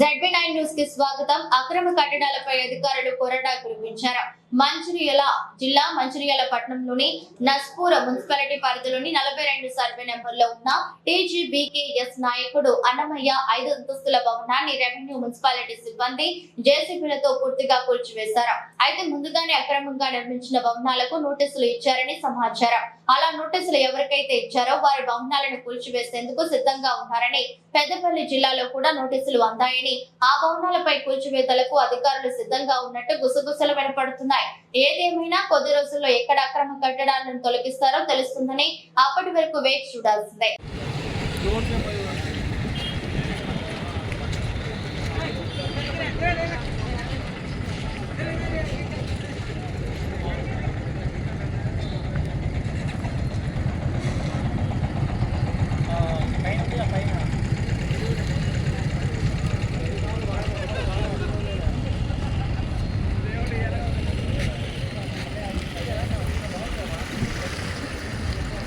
ZB nine న్యూస్కి స్వాగతం. అక్రమ కట్టడాలపై అధికారులు కొరడా కురిపించారు. మంచిర్యాల జిల్లా మంచిర్యాల పట్టణంలోని నస్పూర మున్సిపాలిటీ పరిధిలోని నలభై రెండు సర్వే నెంబర్లో ఉన్న టీజీబీకేఎస్ నాయకుడు అన్నమయ్య ఐదు అంతస్తుల భవనాన్ని రెవెన్యూ మున్సిపాలిటీ సిబ్బంది జేసీబీలతో పూర్తిగా కూల్చివేశారు. అయితే ముందుగానే అక్రమంగా నిర్మించిన భవనాలకు నోటీసులు ఇచ్చారని సమాచారం. అలా నోటీసులు ఎవరికైతే ఇచ్చారో వారి భవనాలను కూల్చివేసేందుకు సిద్ధంగా ఉన్నారని పెద్దపల్లి జిల్లాలో కూడా నోటీసులు అందాయని ఆ భవనాలపై కూల్చివేతలకు అధికారులు సిద్ధంగా ఉన్నట్టు గుసగుసలు వినపడుతున్నాయి. ఏదేమైనా కొద్ది రోజుల్లో ఎక్కడ అక్రమ కట్టడాలను తొలగిస్తారో తెలుస్తుందని అప్పటి వరకు వేచి చూడాల్సిందే.